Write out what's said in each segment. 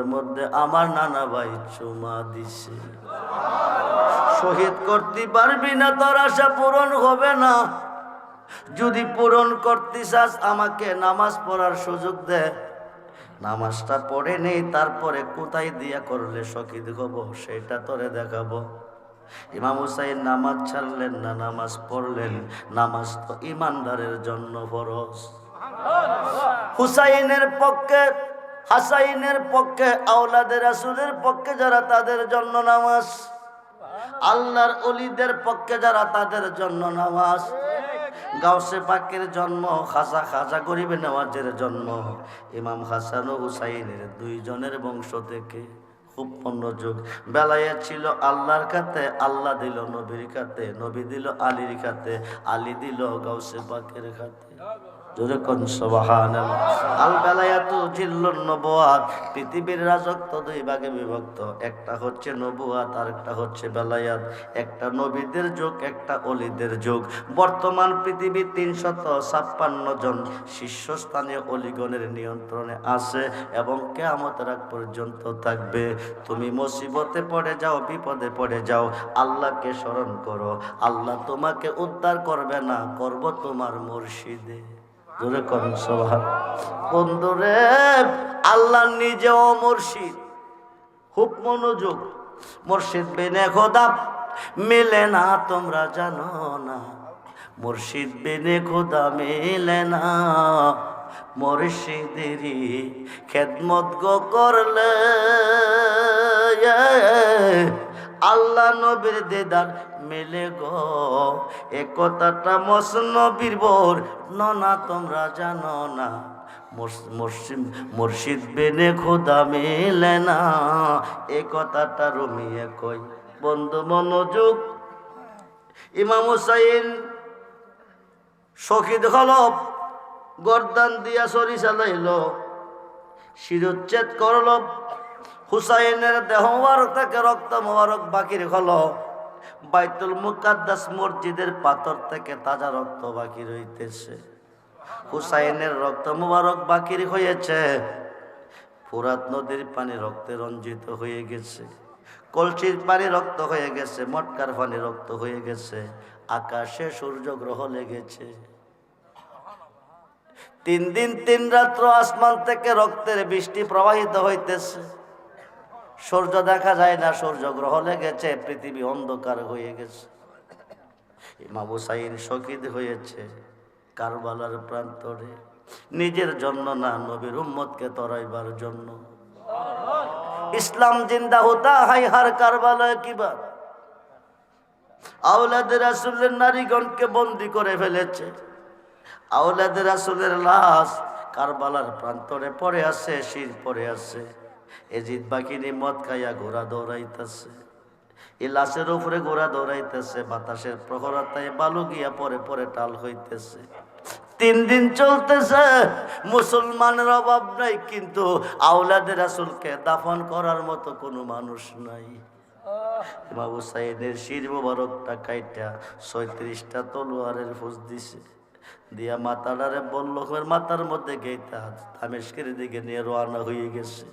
মধ্যে আমার নানা ভাই চুমা দিছে। শহীদ করতে পারবি না তোর আশা পূরণ হবে না। যদি পূরণ করতে চাস আমাকে নামাজ পড়ার সুযোগ দে। নামাজটা পড়ে নেই তারপরে কোথায় দিয়া করলে শহীদ হব সেটা তোরে দেখাবো। ইমাম হুসাইন নামাজ ছাড়লেন না নামাজ পড়লেন। নামাজ তো ইমানদারের জন্য ফরজ। হুসাইনের পক্ষে হাসাইনের পক্ষে আওলাদের রাসুলের পক্ষে যারা তাদের জন্য নামাজ, আল্লাহর অলিদের পক্ষে যারা তাদের জন্য নামাজ, গাউসে পাকের জন্ম, খাজা খাজা গরিবে নেওয়াজের জন্ম, ইমাম হাসান ও হুসাইনের দুইজনের বংশ থেকে খুব মনোযোগ বেলায় ছিল আল্লাহর কাতে আল্লাহ দিল নবীর কাতে নবী দিল আলীর কাতে আলী দিল গাউসে পাকের খাতে। একটা হচ্ছে আর একটা হচ্ছে একটা নবীদের যুগ, একটা অলিদের যুগ। বর্তমান তিনশত ছাপ্পান্ন জন শীর্ষস্থানীয় অলিগণের নিয়ন্ত্রণে আছে এবং কেয়ামতের আগ পর্যন্ত থাকবে। তুমি মুসিবতে পড়ে যাও, বিপদে পড়ে যাও। আল্লাহকে স্মরণ করো। আল্লাহ তোমাকে উদ্ধার করবে না, করব তোমার মুর্শিদে। জোরে করুন সভা বন্ধুরে আল্লাহ নিজেও মুর্শিদ। খুব মনোযোগ। মুর্শিদ বেনে খোদা, মেলে না তোমরা জানো না। মুর্শিদ বেনে খোদা, মেলে না। মুর্শিদেরই খেদমত গো করলে। আল্লাহ নবীর দেদার মেলে গো। এ কথাটা মস নবীর বোর। না তোমরা জানো না। মুর্শ- মুর্শিদ বেনে খোদা মেলে না। এ কথাটা রমিয়ে কই, বন্ধু মনোযোগ। ইমাম হুসাইন শহীদ হলব গর্দান দিয়া সরি চালাইল শিরোচ্ছেদ করল। হুসাইনের দেহ মোবারক থেকে রক্ত মোবারক বাকির হল। বাইতুল মুকাদ্দাস মসজিদের পাথর থেকে তাজা রক্ত বাকি রইতেছে। হুসাইনের রক্ত মোবারক বাকির হয়েছে। ফুরাত নদীর পানি রক্তে রঞ্জিত হয়ে গেছে। কলসির পানি রক্ত হয়ে গেছে, মটকার পানি রক্ত হয়ে গেছে, আকাশে সূর্য গ্রহ লেগেছে। তিন দিন তিন রাত্র আসমান থেকে রক্তের বৃষ্টি প্রবাহিত হইতেছে। সূর্য দেখা যায় না, সূর্য গ্রহ লেগেছে, পৃথিবী অন্ধকার হয়ে গেছে। ইমাম হুসাইন হয়েছে কারবালার প্রান্তরে। নিজের জন্য না, নবীর উম্মতকে তরাইবার জন্য। ইসলাম জিন্দা হতা হাই হার কারবালায় কিবা আওলাদের রাসুলের নারীগণকে বন্দি করে ফেলেছে। আওলাদের রাসুলের লাশ কারবালার প্রান্তরে পড়ে আছে, শির পড়ে আছে। এজিদ বাকিনি মদ খাইয়া ঘোড়া দৌড়াইতেছে। এই লাশের উপরে ঘোড়া দৌড়াইতেছে বাতাসের প্রহরতায় বালু গিয়া পরে পরে টাল হইতেছে। তিন দিন চলতেছে মুসলমানের অভাব নাই কিন্তু আওলাদের রাসুলকে দাফন করার মতো কোনো মানুষ নাই। বাবু সাইদের শির মোবারকটা কাইটা ছয়ত্রিশটা তলোয়ারের ফুস দিছে। দিয়া মাতাডারে বলল মাথার মধ্যে গেইতা তামেশকের দিকে নিয়ে রওনা হয়ে গেছে।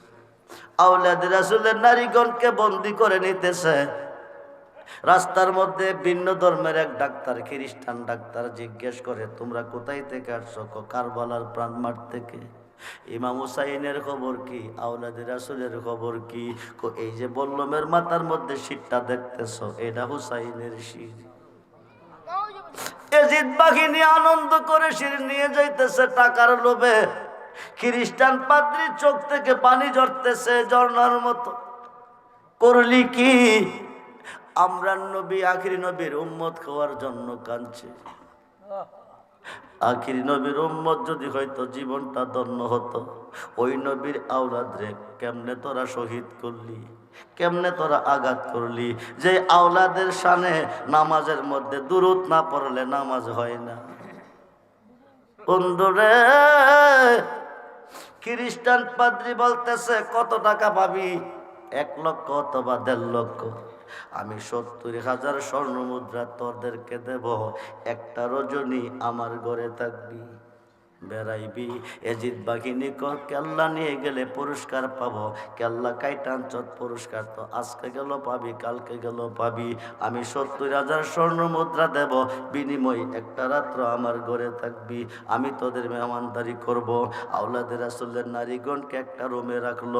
আউলাদ রাসুলের নারীগণকে বন্দি করে নিতেছে। রাস্তার মধ্যে ভিন্ন ধর্মের এক ডাক্তার, খ্রিস্টান ডাক্তার জিজ্ঞেস করে, তোমরা কোথায় থেকে আসছো? কারবালার প্রাণ মাঠ থেকে? ইমাম হুসাইনের খবর কি? আউলাদের রাসুলের খবর কি? এই যে বল্লমের মাথার মধ্যে শীতটা দেখতেছ, এটা হুসাইনের শির। এজিদ বাহিনী আনন্দ করে শির নিয়ে যাইতেছে টাকার লোভে। খ্রিস্টান পাদ্রি চোখ থেকে পানি ঝরতেছে ঝর্ণার মতো। করলি কি? আমরা নবী, আখিরি নবীর উম্মত খাওয়ার জন্য কাঁদছে। আখিরি নবীর উম্মত যদি হয়তো জীবনটা ধন্য হতো, ওই নবীর আওলাদ রে কেমনে তোরা শহীদ করলি? কেমনে তোরা আঘাত করলি? যে আওলাদের সানে নামাজের মধ্যে দূরত না পড়লে নামাজ হয় না। বন্ধুরে খ্রিস্টান পাদ্রি বলতেছে, কত টাকা পাবি? এক লক্ষ অথবা দেড় লক্ষ। আমি সত্তর হাজার স্বর্ণ মুদ্রা তোদেরকে দেব। একটা রজনী আমার ঘরে থাকবি। বেড়াইবি। এজিদ বাহিনী কর কেল্লা নিয়ে গেলে পুরস্কার পাবো। কেল্লা কাইটান চট পুরস্কার তো আজকে গেল পাবি, কালকে গেল পাবি। আমি সত্তর হাজার স্বর্ণ মুদ্রা দেব, বিনিময় একটা রাত্র আমার ঘরে থাকবি। আমি তোদের মেহমানদারি করব। আউলাদের আসলের নারীগণকে একটা রুমে রাখল।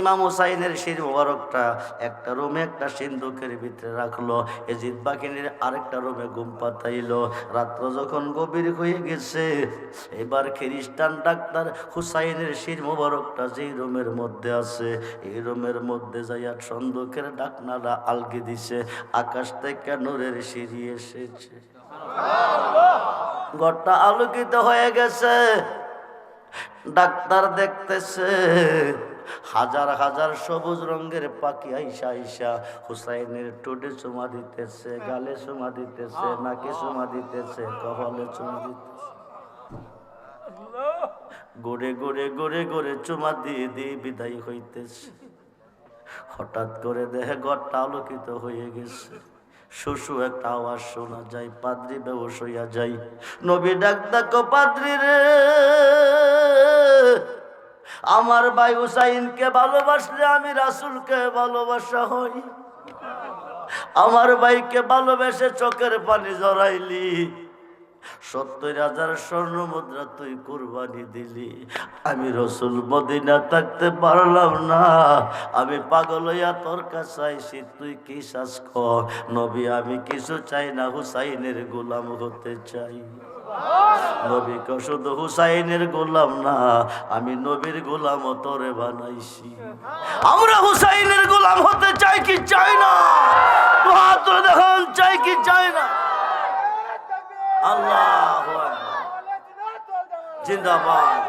ইমাম হুসাইনের শির মোবারকটা একটা রুমে একটা সিন্ধুকের ভিতরে রাখল। এজিদ বাহিনীর আরেকটা রুমে ঘুম পাতাইলো। রাত্র যখন গভীর হয়ে গেছে এবার খ্রিস্টান ডাক্তার হুসাইনের শির মোবারকটা যেই রুমের মধ্যে আছে, এই রুমের মধ্যে যাইয়া সন্দুকের ডাকনারা আলগে দিছে, আকাশ থেকে নূরের সিঁড়ি এসেছে। ঘরটা আলোকিত হয়ে গেছে। ডাক্তার দেখতেছে, হাজার হাজার সবুজ রঙের পাখি আইসা আইসা হুসাইনের টোটে চুমা দিতেছে, গালে চুমা দিতেছে, নাকে চুমা দিতেছে, কপালে চুমা দিতেছে। গড়ে গড়ে গড়ে গড়ে চুমা দিয়ে দিয়ে বিদায় হইতেছে। হঠাৎ করে দেহে ঘরটা আলোকিত হয়ে গেছে। শুশু একটা আওয়াজ শোনা যায়, পাদ্রি বেবস হইয়া যাই নবী ডাক ডাকো পাদ্রি রে, আমার ভাই হুসাইনকে ভালোবাসলে আমি রাসুলকে ভালোবাসা হই। আমার ভাইকে ভালোবেসে চোখের পানি জড়াইলি সত্তর হাজার স্বর্ণ মুদ্রা তুই কুরবানি দিলি। আমি রসুল মদিনা থাকতে পারলাম না। আমি পাগল হইয়া তোর কাছে তুই কি শ্বাস নবী, আমি কিছু চাই না, হুসাইনের গোলাম হতে চাই। নবীকে শুধু হুসাইনের গোলাম না, আমি নবীর গোলাম তোরে বানাইছি। আমরা হুসাইনের গোলাম হতে চাই কি চাই না? দেখান চাই কি চাই না? আল্লাহ জিন্দাবাদ।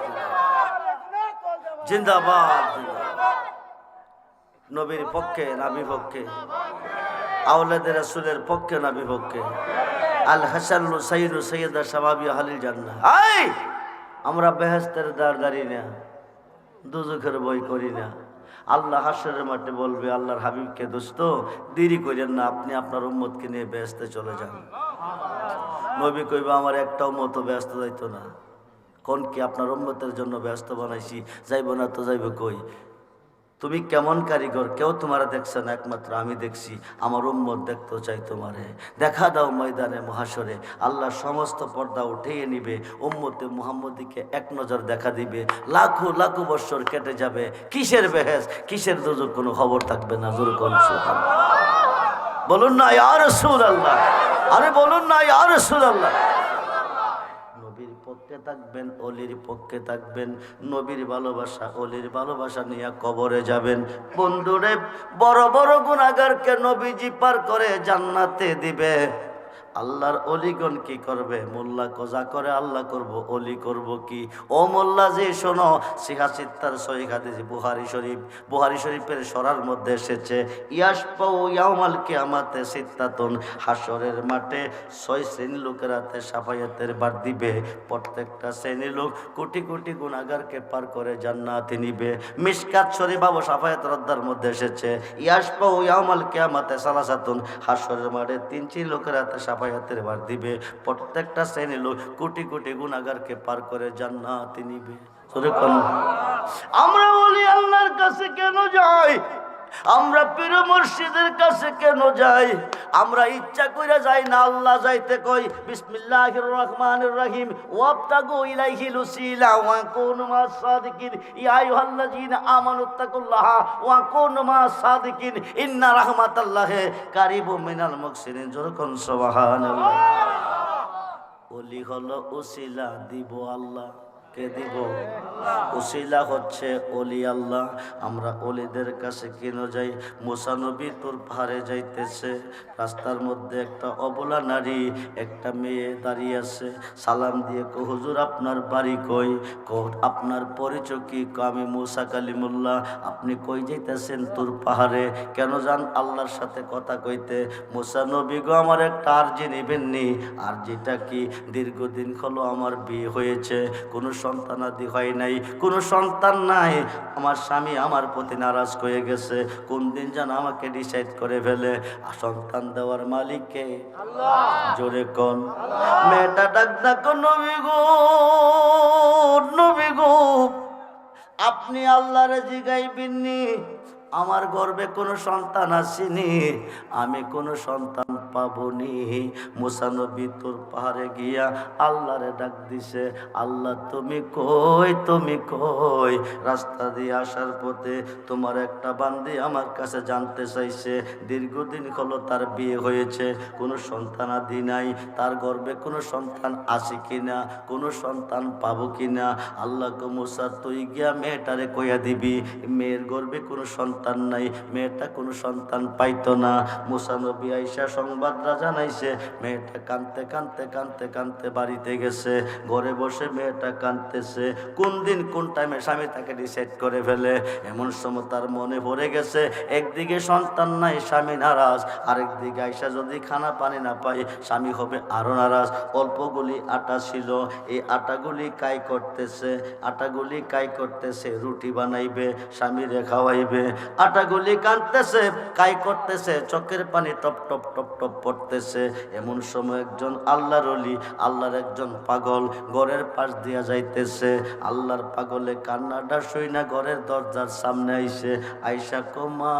জিন্দাবাদ। নবীর পক্ষে না বিপক্ষে আওলাদের রাসূলের পক্ষে না বিপক্ষে আল হাসান সাইদু সৈয়দা সাবাবি হালিল জান্না আই! আমরা বেহেস্তের দ্বার দাঁড়িয়ে না দুজখের বই করি না। আল্লাহ হাসরের মাঠে বলবে আল্লাহর হাবিবকে দোস্ত দেরি করেন না আপনি আপনার উম্মতকে নিয়ে ব্যস্তে চলে যান। নবী কইবা, আমার একটাও মতো ব্যস্ত যাইতো না। কোন কি আপনার উম্মতের জন্য ব্যস্ত বানাইছি? যাইব না তো যাইব কই? তুমি কেমন কারিগর? কেউ তোমারা দেখছে না, একমাত্র আমি দেখছি। আমার উম্মত দেখতে চাই তোমারে। দেখা দাও ময়দানে মহাসরে আল্লাহ সমস্ত পর্দা উঠিয়ে নিবে। উম্মতে মুহাম্মদীকে এক নজর দেখা দিবে। লাখো লাখো বৎসর কেটে যাবে। কিসের বেহেস? কিসের দুজক কোনো খবর থাকবে না? জোর কোন বলুন না আর সুর আল্লাহ আরে বলুন না আর সুর আল্লাহ নবীর পক্ষে থাকবেন, অলির পক্ষে থাকবেন, নবীর ভালোবাসা, অলির ভালোবাসা নিয়ে কবরে যাবেন। বন্ধুরে, বড় বড় গুণাগারকে নবীজি পার করে জান্নাতে দিবে। আল্লাহর অলিগণ কি করবে? মোল্লা কজা করে আল্লাহ করব, অলি করব কি? ও মোল্লা যে শোনো, সিহা সিত্তার বুহারি শরীফ বুহারি শরীফের সরার মধ্যে এসেছে ইয়াস পাও ইয়ামাল কিয়ামাতে সিত্তাতুন হাসরের মাঠে ছয় শ্রেণি লোকের হাতে সাফায়াতের বার দিবে, প্রত্যেকটা শ্রেণি লোক কোটি কোটি গুণাগারকে পার করে জান্নাতে নিবে। মিসকাত শরীফ বাবু সাফায়াত রদ্দার মধ্যে এসেছে ইয়াস পাউ ইয়ামাল কিয়ামাতে সালাসাতুন হাসরের মাঠে তিন চিন লোকের হাতে সাফায়াতের বার দিবে। প্রত্যেকটা শ্রেণি লোক কোটি কোটি গুণাগারকে পার করে জান্নাতি নিবে। আমরা বলি, আল্লাহর কাছে কেন যাই? আমরা পীর মুর্শিদের কাছে কেন যাই? আমরা ইচ্ছা করে যাই না আল্লাহ যাইতে কই? বিসমিল্লাহির রহমানির রহিম। ওয়াবতাগু ইলাইহিল উসিলা ওয়া কুনু মাস সাদিকিন। ইয়া আইয়ুহাল্লাযিনা আমানুত্তাকুল্লাহ ওয়া কুনু মাস সাদিকিন। ইন্না রাহমাতাল্লাহি কারিবুম মিনাল মুহসিনিন যখন সুবহানাল্লাহ। ওলি হলো উসিলা দিব আল্লাহ। কে দিব? উসিলা হচ্ছে অলি আল্লাহ। আমরা অলিদের কাছে কেন যাই? মোসানবী তোর পাহাড়ে যাইতেছে। রাস্তার মধ্যে একটা অবলা নারী, একটা মেয়ে দাঁড়িয়ে আছে। সালাম দিয়ে কো, হুজুর, আপনার বাড়ি কই? আপনার পরিচয় কি? আমি মুসা কালিমুল্লাহ। আপনি কই যাইতেছেন তোর পাহাড়ে? কেন যান আল্লাহর সাথে কথা কইতে? মুসা নবী, গো, আমার একটা আর্জি নেবেননি। আর যেটা কি? দীর্ঘদিন হলো আমার বিয়ে হয়েছে। কোনো সন্তানাদি হয় নাই কোনো সন্তান নাই। আমার স্বামী আমার প্রতি নারাজ হয়ে গেছে। কোন দিন যেন আমাকে ডিসাইড করে ফেলে। আর সন্তান দেওয়ার মালিককে জোরে কোন। মেয়েটা ডাক ডাক নবী গো নবী গো আপনি আল্লাহরে জিগাইবেননি আমার গর্বে কোনো সন্তান আসেনি। আমি কোনো সন্তান পাবনি। মুসানবী তোর পাহাড়ে গিয়া আল্লাহরে ডাক দিছে, আল্লাহ, তুমি কই তুমি কই? রাস্তা দিয়ে আসার পথে তোমার একটা বান্দি আমার কাছে জানতে চাইছে, দীর্ঘদিন হলো তার বিয়ে হয়েছে, কোনো সন্তান আদি নাই, তার গর্বে কোনো সন্তান আছে কিনা, কোনো সন্তান পাবো কিনা? আল্লাহ মুসা, তুই গিয়া মেয়েটারে কইয়া দিবি, মেয়ের গর্বে কোনো সন্তান নাই, মেয়েটা কোনো সন্তান পাইতো না। মুসা আইসা আইসা সংবাদরা জানাইছে, মেয়েটা কানতে কানতে কানতে কানতে বাড়িতে গেছে, ঘরে বসে মেয়েটা কানতেছে, কোন দিন কোন টাইমে স্বামী তাকে ডিসাইড করে ফেলে, এমন সময় তার মনে পড়ে গেছে, একদিকে সন্তান নাই, স্বামী নারাজ, আরেকদিকে আইসা যদি খানা পানি না পাই স্বামী হবে আরও নারাজ অল্পগুলি আটা ছিল, এই আটাগুলি কাই করতেছে, আটাগুলি কাই করতেছে, রুটি বানাইবে, স্বামীরে খাওয়াইবে, আটাগুলি কানতেছে, কাই করতেছে, চোখের পানি টপ টপ টপ টপ পড়তেছে। এমন সময় একজন আল্লাহর অলি, আল্লাহর একজন পাগল ঘরের পাশ দিয়া যাইতেছে। আল্লাহর পাগলে কান্নাটা শুই না ঘরের দরজার সামনে আইসে, আইসা কোমা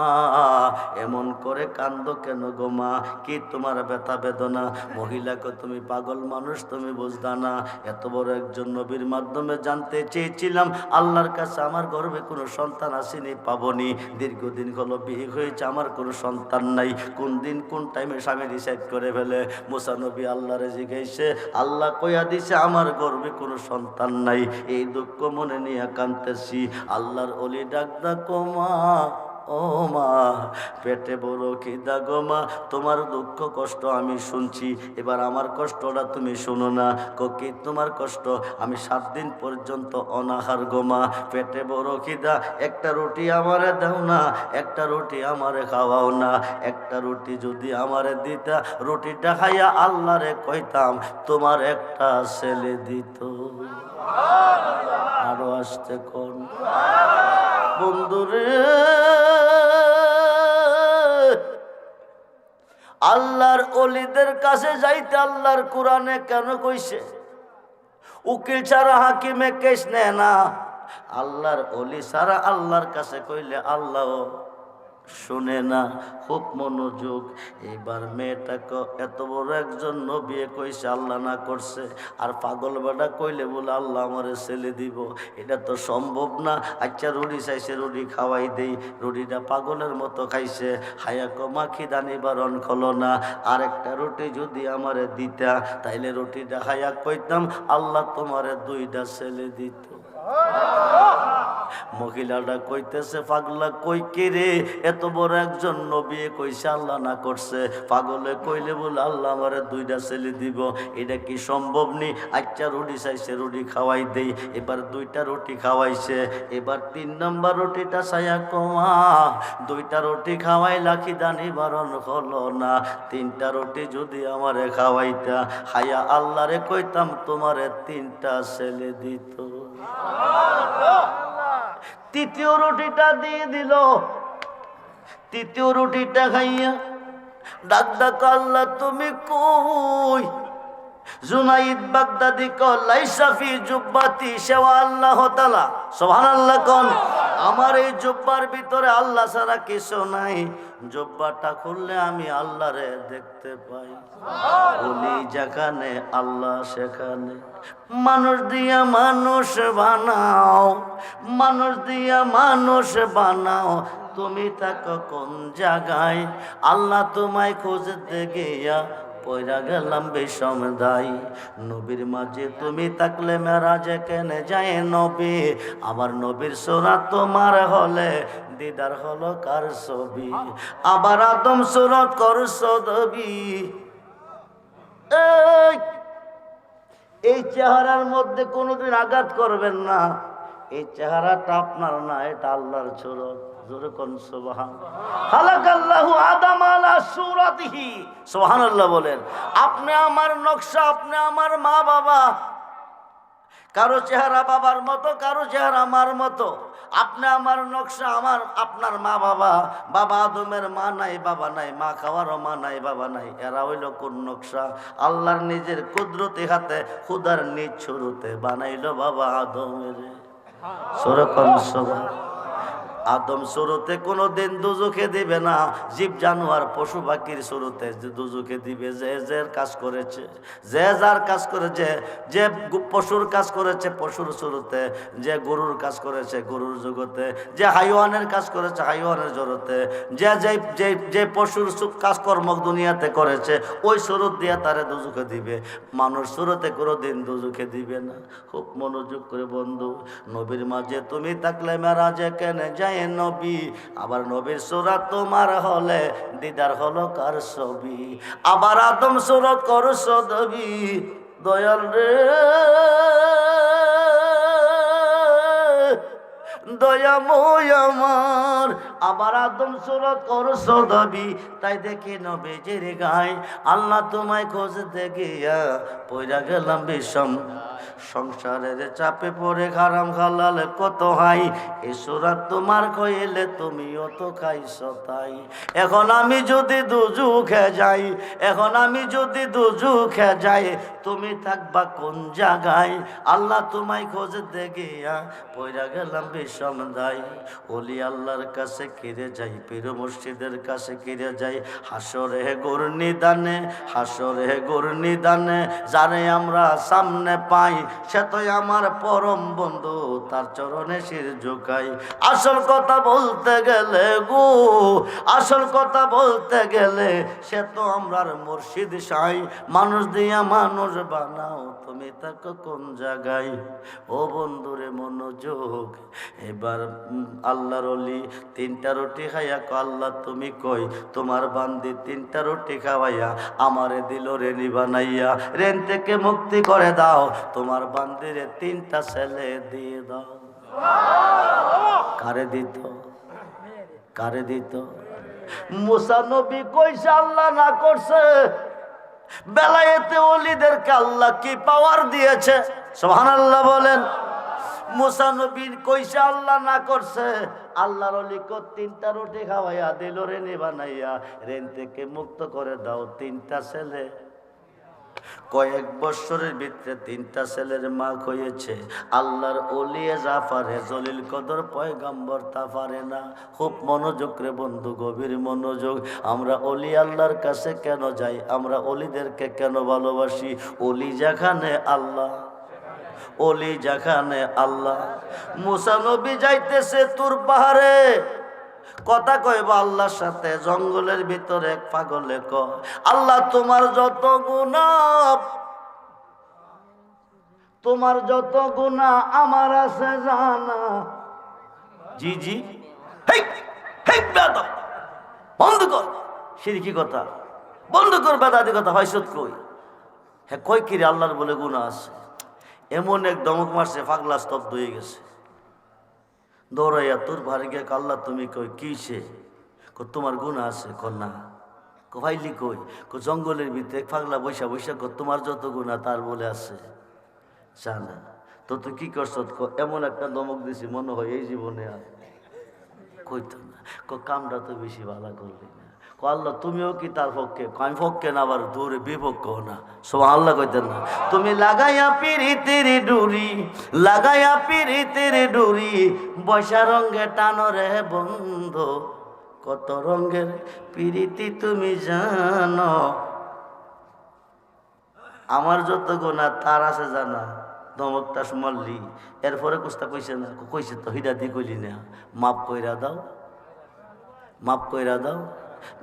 এমন করে কান্দ কেন গোমা কি তোমার ব্যথা বেদনা? মহিলাকে তুমি পাগল মানুষ, তুমি বুঝদা না। এত বড় একজন নবীর মাধ্যমে জানতে চেয়েছিলাম, আল্লাহর কাছে আমার গর্বে কোনো সন্তান আসেনি, পাবনি। দীর্ঘদিন হলো বিয়ে হয়েছে, আমার কোনো সন্তান নাই। কোন দিন কোন টাইমে স্বামী ডিসাইড করে ফেলে। মুসানবী আল্লাহরে জিজ্ঞাসে আল্লাহ কইয়া দিছে, আমার গর্বে কোনো সন্তান নাই। এই দুঃখ মনে নিয়ে কানতেছি আল্লাহর অলি ডাক ডাকো মা ও মা, পেটে বড় খিদা গো মা, তোমার দুঃখ কষ্ট আমি শুনছি। এবার আমার কষ্টটা তুমি শোনো না। কি তোমার কষ্ট, আমি সাত দিন পর্যন্ত অনাহার গো মা। পেটে বড় খিদা, একটা রুটি আমারে দাও না, একটা রুটি আমারে খাওয়াও না। একটা রুটি যদি আমারে দিতা, রুটিটা খাইয়া আল্লাহরে কইতাম, তোমার একটা ছেলে দিত। আরও আসতে কোন? বন্ধুরে। আল্লাহর অলিদের কাছে যাইতে আল্লাহর কোরআনে কেন কইছে? উকিল ছাড়া হাকিমে কেস নেয় না। আল্লাহর অলি ছাড়া আল্লাহর কাছে কইলে আল্লাহ শুনে না, খুব মনোযোগ। এবার মেয়েটাকে এত বড় একজন বিয়ে কইছে, আল্লাহ না করছে। আর পাগল বেটা কইলে বলে, আল্লাহ আমারে ছেলে দিব। এটা তো সম্ভব না। আচ্ছা রুটি চাইছে, রুটি খাওয়াই দেই। রুটিটা পাগলের মতো খাইছে। হায়াক মাখি খিদা নিবারণ খলো না। আর একটা রুটি যদি আমারে দিতা, তাইলে রুটিটা হায়াক কইতাম, আল্লাহ তোমারে দুইটা ছেলে দিত। মহিলাটা কইতেছে, পাগলা কই কে রে? এত বড় একজন নবী কইছে আল্লাহ না করছে। পাগলে কইলে বলে আল্লাহ আমারে দুইটা ছেলে দিব। এটা কি সম্ভব নি? আচ্ছা রুটি চাইছে, রুটি খাওয়াই দেই। এবার দুইটা রুটি খাওয়াইছে। এবার তিন নম্বর রুটিটা ছায়া কমা। দুইটা রুটি খাওয়াই লাখি দানি বারণ হলো না। তিনটা রুটি যদি আমারে খাওয়াইতা, হায়া আল্লাহরে কইতাম তোমারে তিনটা ছেলে দিত। তৃতীয় রুটিটা দিয়ে দিল। তৃতীয় রুটিটা খাইয়া ডাক ডাক তুমি কই? জুনাইদ বাগদাদি কল্লাই সাফি জুব্বাতি সেওয়া আল্লাহ তালা সোহান আল্লাহ কন, আমার এই জুব্বার ভিতরে আল্লাহ ছাড়া কিছু নাই। জুব্বাটা খুললে আমি আল্লাহরে দেখতে পাই। যেখানে আল্লাহ, সেখানে। মানুষ দিয়া মানুষ বানাও, মানুষ দিয়া মানুষ বানাও। তুমি থাকো কোন জায়গায়? আল্লাহ তোমায় খুঁজতে গিয়া পয়রা গেলাম বিষম দাই নবীর মাঝে তুমি থাকলে মেরাজে কেনে যায় নবী? আবার নবীর সোরা তোমার হলে দিদার হলো কার ছবি? আবার আদম সুরত করছ দবি এই চেহারার মধ্যে কোনোদিন আঘাত করবেন না। এই চেহারাটা আপনার না, এটা আল্লাহর ছোড় বলেন, আপনি আমার নকশা, আপনি আমার মা বাবা কারও চেহারা বাবার মতো, কারও চেহারা আমার মতো। আপনি আমার নকশা, আমার, আপনার মা বাবা। বাবা আদমের মা নাই, বাবা নাই, মা খাওয়ারও মা নাই, বাবা নাই। এরা হইল কোন নকশা? আল্লাহর নিজের কুদরতি হাতে, খুদার নিজ শুরুতে বানাইল বাবা আদমের। সরকম সবা আদম শুরুতে কোনো দিন দুজুকে দিবে না। জীব, জানোয়ার, পশু, পাখির শুরুতে যে দুজুকে দিবে, যে যে কাজ করেছে, যে যার কাজ করেছে, যে পশুর কাজ করেছে পশুর শুরুতে যে গরুর কাজ করেছে গরুর জগতে, যে হাইওয়ানের কাজ করেছে হাইওয়ানের জগতে, যে যে যে পশুর কাজকর্ম দুনিয়াতে করেছে, ওই শুরুত দিয়ে তারে দুজুকে দিবে। মানুষ শুরুতে কোনো দিন দুজুকে দিবে না। খুব মনোযোগ করে বন্ধু, নবীর মাঝে তুমি থাকলে মেরাজে কেনে যায় নবী আবার নবীর সুরা তোমার হলে, দিদার হলো কার ছবি? আবার আদম সুরত করো সদবি দয়াল রে। দয়াময় আমার। আবার আদম সুরত করো সদবি তাই দেখি নবীজির গায় আল্লাহ তোমায় খোঁজতে গিয়া পয়রা গেলাম বিষম। সংসারের চাপে পড়ে খারাম খালাল কত হাই, এ সুরাত তোমার কইলে তুমিও তো খাইছ তাই। এখন আমি যদি দুজু খে যাই, এখন আমি যদি দুজু খে যাই, তুমি থাকবা কোন জায়গায়? আল্লাহ তোমায় খোঁজতে গিয়া পয়রা গেলাম বিষম দাই। ওলি আল্লাহর কাছে কিরে যাই, পীর মসজিদের কাছে কিরে যাই। হাসরে গর্নি দানে হাসরে গর্নি দানে যারে আমরা সামনে পাই, সে তো আমার পরম বন্ধু, তার চরণে শির ঝুকাই। আসল কথা বলতে গেলে গো, আসল কথা বলতে গেলে সে তো আমরার মুর্শিদ সাই। মানুষ দিয়া মানুষ বানাও তুমি তাকে কোন জায়গায়? ও বন্ধুরে মনোযোগ। এবার আল্লাহর অলি তিনটা রুটি খাইয়া আল্লাহ, তুমি কই? তোমার বান্দি তিনটা রুটি খাওয়াইয়া আমারে দিল রেনি বানাইয়া। রেন থেকে মুক্তি করে দাও। তোমার বান্দিরে তিনটা ছেলে দিয়ে দাও। কারে দিত? কারে দিত? মুসা নবী কইছে, আল্লাহ না করছে বেলায়েতে অলিদেরকে আল্লাহ কি পাওয়ার দিয়েছে? সোহান আল্লাহ বলেন। মুসা কইসে আল্লাহ না করছে। আল্লাহর অলিক তিনটা রুটি খাওয়াইয়া দিল রেনে বানাইয়া রেন থেকে মুক্ত করে দাও তিনটা ছেলে। কয়েক বছরের ভিতরে তিনটা ছেলের মা হয়েছে। আল্লাহর অলিয়ে জাফারে জলিল কদর পয়গাম্বর তা পারে না। খুব মনোযোগ রে বন্ধু, গভীর মনোযোগ। আমরা অলি আল্লাহর কাছে কেন যাই? আমরা অলিদেরকে কেন ভালোবাসি? অলি যেখানে আল্লাহ অলি যেখানে আল্লাহ। মুসা নবী যাইতেছে তোর পাহাড়ে। কথা কইব আল্লাহর সাথে, জঙ্গলের ভিতরে এক পাগলে ক আল্লাহ, তোমার যত গুণা তোমার যত গুণা আমার আছে, জানা। জি জি। বন্ধ কর। সিরিকি কথা। বন্ধ কর, বেদাদি কথা। হয় সত কই? হ্যাঁ কই কিরে? আল্লাহর বলে গুণা আছে। এমন এক দমক মারছে, পাগলা স্তব্ধ হয়ে গেছে। দৌড়াইয়া তোর ভারে গিয়ে কাল্লা তুমি কই কিসে তোমার গুণ আছে। কন্যা ভাইলি কই? কো জঙ্গলের ভিতরে ফাগলা বৈশা বৈশা কো তোমার যত গুণা তার বলে আছে। জানা। তো তুই কি করছ? এমন একটা দমক দিছি, মনে হয় এই জীবনে আর কইতো না। কামটা তো বেশি ভালো করলি না। আল্লাহ, তুমিও কি তার পক্ষে? কো আমি পক্ষে না, আবার দূরে বিপক্ষ না। সব আল্লাহ কইতেন না। তুমি লাগাইয়া পিরিতির ডুরি, লাগাইয়া পিরিতির ডুরি, বৈশা রঙ্গে টানো রে বন্ধ, কত রঙ্গের পিরিতি তুমি জানো। আমার যত গোনা তার আছে জানা। দমকটা মারলি এরপরে কুস্তা কইছে না, কইছে তো হিডা দি কইলি না। মাপ কইরা দাও মাপ কইরা দাও।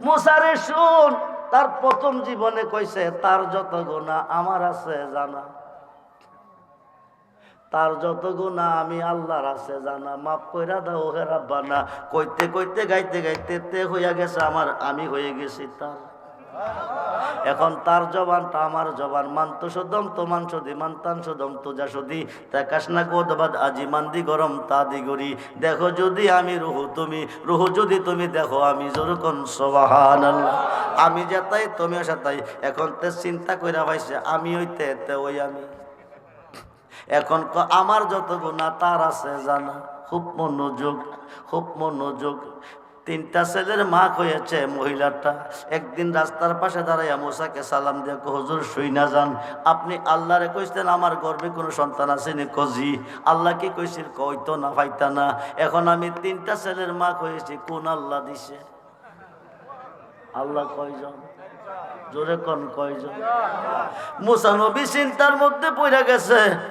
মুসারে শুন, তার প্রথম জীবনে কইছে, তার যত গোনা আমার আছে, জানা। তার যত গুণা আমি আল্লাহর আছে, জানা। মাফ কইরা দাও, হে রাব্বানা। কইতে কইতে, গাইতে গাইতে তে হইয়া গেছে আমার, আমি হয়ে গেছি তার। এখন তার জবানটা আমার জবান। মান্ত সদম তোমান সদি মান্তান সদম তোজা সদি। তাকাস না গোদবাদ আজি মান্দি গরম, তা দিগরি দেখো যদি আমি রুহু, তুমি রুহু যদি তুমি দেখো, আমি যেরকম সবাহান আমি যেতাই তুমিও সেতাই এখন তে চিন্তা কইরা পাইছে আমি হইতে তে ওই আমি। এখন আমার যত গুণা তার আছে জানা। খুব মনোযোগ খুব মনোযোগ। তিনটা ছেলের মা হয়েছে, মহিলাটা। একদিন রাস্তার পাশে দাঁড়াইয়া মোসাকে সালাম দিয়ে হুজুর, শুই না যান। আপনি আল্লাহরে কইছেন আমার গর্বে কোনো সন্তান আছে নি কজি। আল্লাহ কি কইছিল? কইতো না পাইতা না। এখন আমি তিনটা ছেলের মা হয়েছি, কোন আল্লাহ দিছে? আল্লাহ কয়জন? জোরে কোন, কয়জন? মুসা নবী চিন্তার মধ্যে পড়ে গেছে।